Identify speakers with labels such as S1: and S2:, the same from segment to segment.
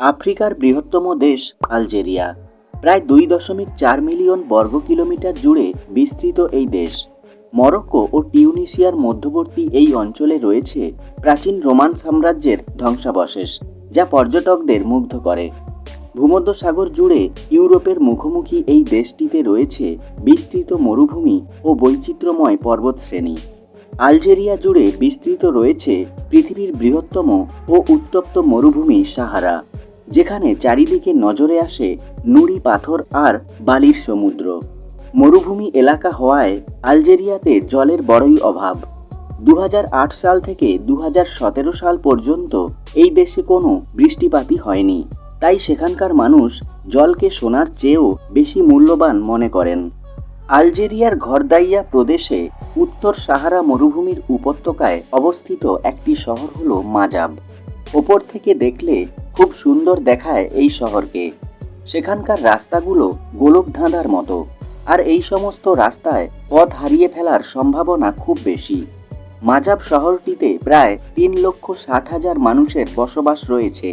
S1: আফ্রিকার বৃহত্তম দেশ আলজেরিয়া। প্রায় দুই দশমিক চার মিলিয়ন বর্গ কিলোমিটার জুড়ে বিস্তৃত এই দেশ। মরক্কো ও টিউনিসিয়ার মধ্যবর্তী এই অঞ্চলে রয়েছে প্রাচীন রোমান সাম্রাজ্যের ধ্বংসাবশেষ, যা পর্যটকদের মুগ্ধ করে। ভূমধ্যসাগর জুড়ে ইউরোপের মুখোমুখি এই দেশটিতে রয়েছে বিস্তৃত মরুভূমি ও বৈচিত্র্যময় পর্বতশ্রেণী। আলজেরিয়া জুড়ে বিস্তৃত রয়েছে পৃথিবীর বৃহত্তম ও উত্তপ্ত মরুভূমি সাহারা। যেখানে চারিদিকে নজরে আসে নুড়ি পাথর আর বালির সমুদ্র। মরুভূমি এলাকা হওয়ায় আলজেরিয়াতে জলের বড়ই অভাব। দু হাজার আট সাল থেকে দু হাজার সতেরো সাল পর্যন্ত এই দেশে কোনো বৃষ্টিপাতই হয়নি। তাই সেখানকার মানুষ জলকে সোনার চেয়েও বেশি মূল্যবান মনে করেন। আলজেরিয়ার ঘরদাইয়া প্রদেশে উত্তর সাহারা মরুভূমির উপত্যকায় অবস্থিত একটি শহর হল মাজাব। ওপর থেকে দেখলে খুব সুন্দর দেখায় এই শহরকে। সেখানকার রাস্তাগুলো গোলক ধাঁধার মতো, আর এই সমস্ত রাস্তায় পথ হারিয়ে ফেলার সম্ভাবনা খুব বেশি। মাজাব শহরটিতে প্রায় তিন লক্ষ ষাট হাজার মানুষের বসবাস রয়েছে।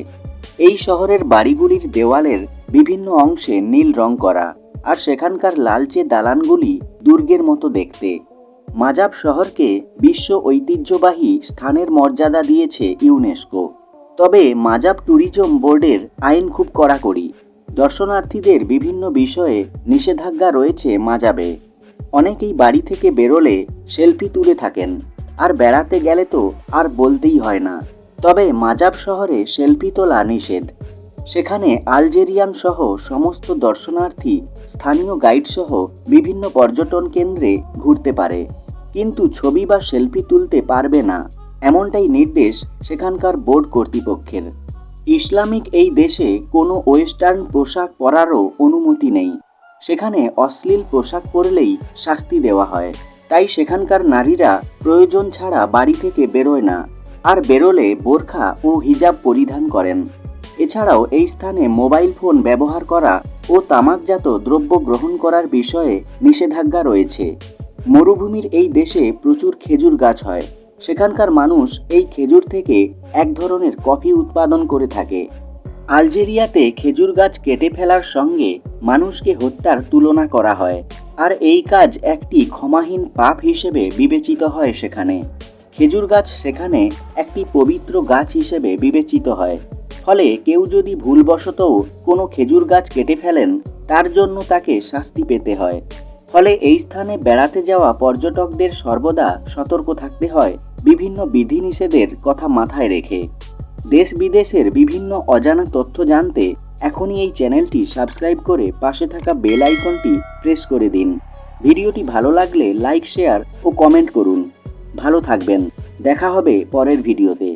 S1: এই শহরের বাড়িগুলির দেওয়ালের বিভিন্ন অংশে নীল রং করা, আর সেখানকার লালচে দালানগুলি দুর্গের মতো দেখতে। মাজাব শহরকে বিশ্ব ঐতিহ্যবাহী স্থানের মর্যাদা দিয়েছে ইউনেস্কো। তবে মাজাব ট্যুরিজম বোর্ডের আইন খুব কড়াকড়ি। দর্শনার্থীদের বিভিন্ন বিষয়ে নিষেধাজ্ঞা রয়েছে মাজাবে। অনেকেই বাড়ি থেকে বেরোলে সেলফি তুলে থাকেন, আর বেড়াতে গেলে তো আর বলতেই হয় না। তবে মাজাব শহরে সেলফি তোলা নিষেধ। সেখানে আলজেরিয়ান সহ সমস্ত দর্শনার্থী, স্থানীয় গাইড সহ বিভিন্ন পর্যটন কেন্দ্রে ঘুরতে পারে। কিন্তু ছবি বা সেলফি তুলতে পারবে না। এমনটাই নির্দেশ সেখানকার বোর্ড কর্তৃপক্ষের। ইসলামিক এই দেশে কোনো ওয়েস্টার্ন পোশাক পরারও অনুমতি নেই। সেখানে অশ্লীল পোশাক পরলেই শাস্তি দেওয়া হয়। তাই সেখানকার নারীরা প্রয়োজন ছাড়া বাড়ি থেকে বেরোয় না, আর বেরোলে বোরখা ও হিজাব পরিধান করেন। এছাড়াও এই স্থানে মোবাইল ফোন ব্যবহার করা ও তামাকজাত দ্রব্য গ্রহণ করার বিষয়ে নিষেধাজ্ঞা রয়েছে। মরুভূমির এই দেশে প্রচুর খেজুর গাছ হয়। সেখানকার মানুষ এই খেজুর থেকে এক ধরনের কফি উৎপাদন করে থাকে। আলজেরিয়াতে খেজুর গাছ কেটে ফেলার সঙ্গে মানুষকে হত্যার তুলনা করা হয়, আর এই কাজ একটি ক্ষমাহীন পাপ হিসেবে বিবেচিত হয় সেখানে। খেজুর গাছ সেখানে একটি পবিত্র গাছ হিসেবে বিবেচিত হয়, ফলে কেউ যদি ভুলবশতও কোনো খেজুর গাছ কেটে ফেলেন, তার জন্য তাকে শাস্তি পেতে হয়। ফলে এই স্থানে বেড়াতে যাওয়া পর্যটকদের সর্বদা সতর্ক থাকতে হয় বিভিন্ন বিধিনিষেধের কথা মাথায় রেখে। দেশ বিদেশের বিভিন্ন অজানা তথ্য জানতে এখনই এই চ্যানেলটি সাবস্ক্রাইব করে পাশে থাকা বেল আইকনটি প্রেস করে দিন। ভিডিওটি ভালো লাগলে লাইক, শেয়ার ও কমেন্ট করুন। ভালো থাকবেন। দেখা হবে পরের ভিডিওতে।